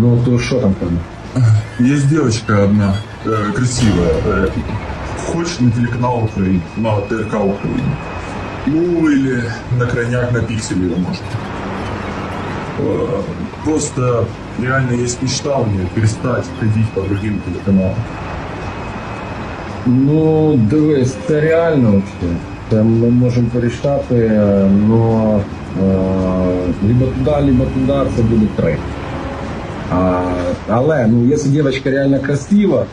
Ну то що там там? Есть девочка одна, э, красивая. э, хочет на телеканал Украины, на ТРК Украины. Ну, или на крайняк на пикселе ее может. Э, Просто реально есть мечта у нее перестать ходить по другим телеканалам. Ну, дивись, це реально взагалі. Це ми можемо порішати, але либо туди, либо туди, це буде три. А, але ну, якщо дівчинка реально красива,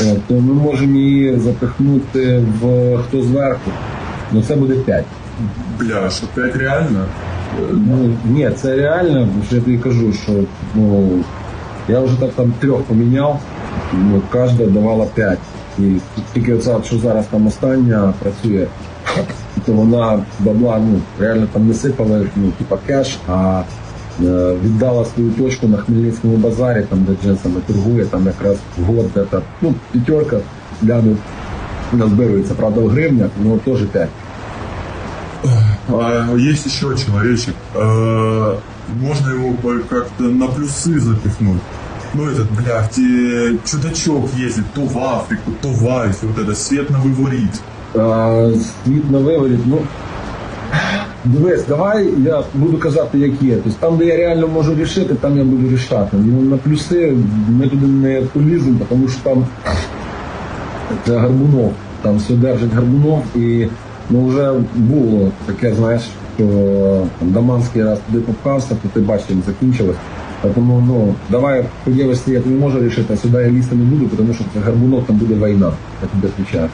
е, то ми можемо її запихнути в хто зверху. Ну це буде п'ять. Бля, что опять реально? Ну, ні, це реально, вже я тобі кажу, що ну, я вже так там трьох поміняв, ну, кожна давала п'ять. І тільки оця, що зараз там остання працює, то вона бабла, ну, реально там не сипала, ну, типа кеш, а віддала свою точку на Хмельницькому базарі, там де джинсами торгує, там якраз год, де та, ну, п'ятерка, гляну, назбирується, правда, в гривнях, ну теж п'ять. А есть еще человечек. Э, Можно его по- как-то на плюсы запихнуть. Ну этот, бля, где чудачок ездит то в Африку, то в Азию, вот это свет на выворит. А, Світ на виворіт, ну. Дивись, давай я буду казати, як є. Тобто там, де я реально можу рішити, там я буду рішати. Ну, на плюси ми туди не поліземо, тому що там це Гарбунов. Там все держить Гарбунов і ну, вже було таке, знаєш, що там, Даманський раз туди попався, то ти бачиш, як закінчилось. Тому ну, давай по дівості я тобі можу рішити, а сюди я лізти не буду, тому що це Гарбунов, там буде війна, я тобі відповідаю.